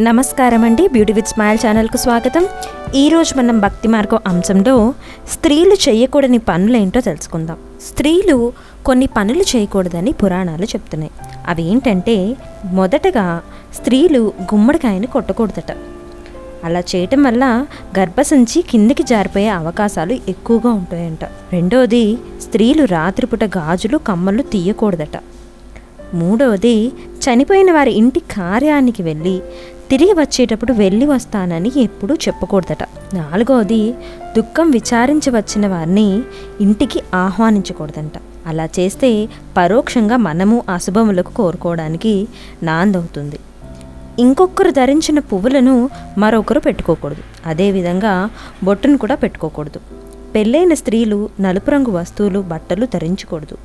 నమస్కారం అండి beauty with smile ఛానల్కు స్వాగతం. ఈరోజు మనం భక్తి మార్గం అంశంలో స్త్రీలు చేయకూడని పనులేంటో తెలుసుకుందాం. స్త్రీలు కొన్ని పనులు చేయకూడదని పురాణాలు చెప్తున్నాయి. అవి ఏంటంటే మొదటగా స్త్రీలు గుమ్మడికాయని కొట్టకూడదట. అలా చేయటం వల్ల గర్భసంచి కిందికి జారిపోయే అవకాశాలు ఎక్కువగా ఉంటాయంట. రెండవది స్త్రీలు రాత్రిపూట గాజులు కమ్మలు తీయకూడదట. మూడవది చనిపోయిన వారి ఇంటి కార్యానికి వెళ్ళి తిరిగి వచ్చేటప్పుడు వెళ్ళి వస్తానని ఎప్పుడూ చెప్పకూడదట. నాలుగవది దుఃఖం విచారించి వచ్చిన వారిని ఇంటికి ఆహ్వానించకూడదంట. అలా చేస్తే పరోక్షంగా మనము అశుభములకు కోరుకోవడానికి నాందవుతుంది. ఇంకొకరు ధరించిన పువ్వులను మరొకరు పెట్టుకోకూడదు. అదేవిధంగా బొట్టును కూడా పెట్టుకోకూడదు. పెళ్ళైన స్త్రీలు నలుపు రంగు వస్తువులు బట్టలు ధరించకూడదు.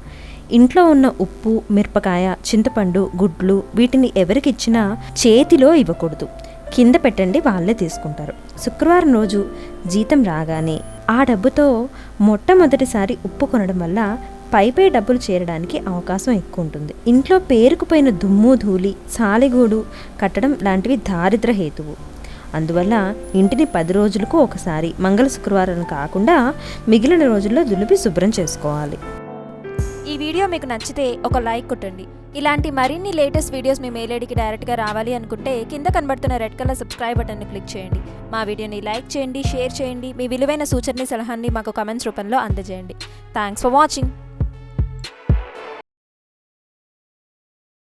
ఇంట్లో ఉన్న ఉప్పు మిరపకాయ చింతపండు గుడ్లు వీటిని ఎవరికిచ్చినా చేతిలో ఇవ్వకూడదు. కింద పెట్టండి వాళ్ళే తీసుకుంటారు. శుక్రవారం రోజు జీతం రాగానే ఆ డబ్బుతో మొట్టమొదటిసారి ఉప్పు కొనడం వల్ల పైపై డబ్బులు చేరడానికి అవకాశం ఎక్కువ ఉంటుంది ఇంట్లో పేరుకుపోయిన దుమ్ము ధూళి సాలిగూడు కట్టడం లాంటివి దారిద్ర హేతువు. అందువల్ల ఇంటిని పది రోజులకు ఒకసారి మంగళ శుక్రవారం కాకుండా మిగిలిన రోజుల్లో దులిపి శుభ్రం చేసుకోవాలి. ఈ వీడియో మీకు నచ్చితే ఒక లైక్ కొట్టండి. ఇలాంటి మరిన్ని లేటెస్ట్ వీడియోస్ మీ మెయిల్ ఐడికి డైరెక్ట్గా రావాలి అనుకుంటే కింద కనబడుతున్న రెడ్ కలర్ సబ్స్క్రైబ్ బటన్ని క్లిక్ చేయండి. మా వీడియోని లైక్ చేయండి షేర్ చేయండి. మీ విలువైన సూచనని సలహాన్ని మాకు కమెంట్స్ రూపంలో అందజేయండి. Thanks for watching.